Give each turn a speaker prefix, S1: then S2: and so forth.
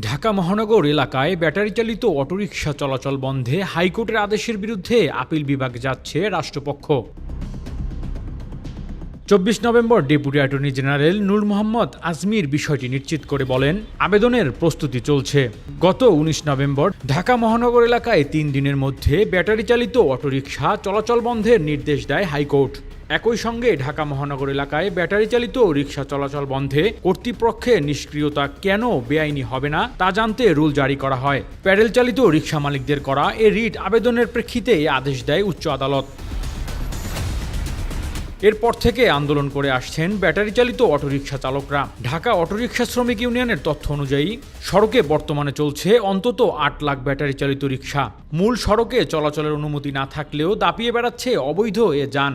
S1: ঢাকা মহানগর এলাকায় ব্যাটারি চালিত অটোরিকশা চলাচল বন্ধে হাইকোর্টের আদেশের বিরুদ্ধে আপিল বিভাগ যাচ্ছে রাষ্ট্রপক্ষ। চব্বিশ November deputy attorney general Noor Mohammad Azmir বিষয়টি নিশ্চিত করে বলেন, আবেদনের প্রস্তুতি চলছে। গত উনিশ নভেম্বর ঢাকা মহানগর এলাকায় তিন দিনের মধ্যে ব্যাটারি চালিত অটোরিকশা চলাচল বন্ধের নির্দেশ দেয় হাইকোর্ট। একই সঙ্গে ঢাকা মহানগর এলাকায় ব্যাটারি চালিত রিক্সা চলাচল বন্ধে কর্তৃপক্ষের নিষ্ক্রিয়তা কেন বেআইনি হবে না তা জানতে রুল জারি করা হয়। প্যাডেল চালিত রিক্সা মালিকদের করা এ রিট আবেদনের প্রেক্ষিতে আদেশ দেয় উচ্চ আদালত। এরপর থেকে আন্দোলন করে আসছেন ব্যাটারি চালিত অটোরিকশা চালকরা। ঢাকা অটোরিকশা শ্রমিক ইউনিয়নের তথ্য অনুযায়ী, সড়কে বর্তমানে চলছে অন্তত আট লাখ ব্যাটারি চালিত রিক্সা মূল সড়কে চলাচলের অনুমতি না থাকলেও দাপিয়ে বেড়াচ্ছে অবৈধ এ যান।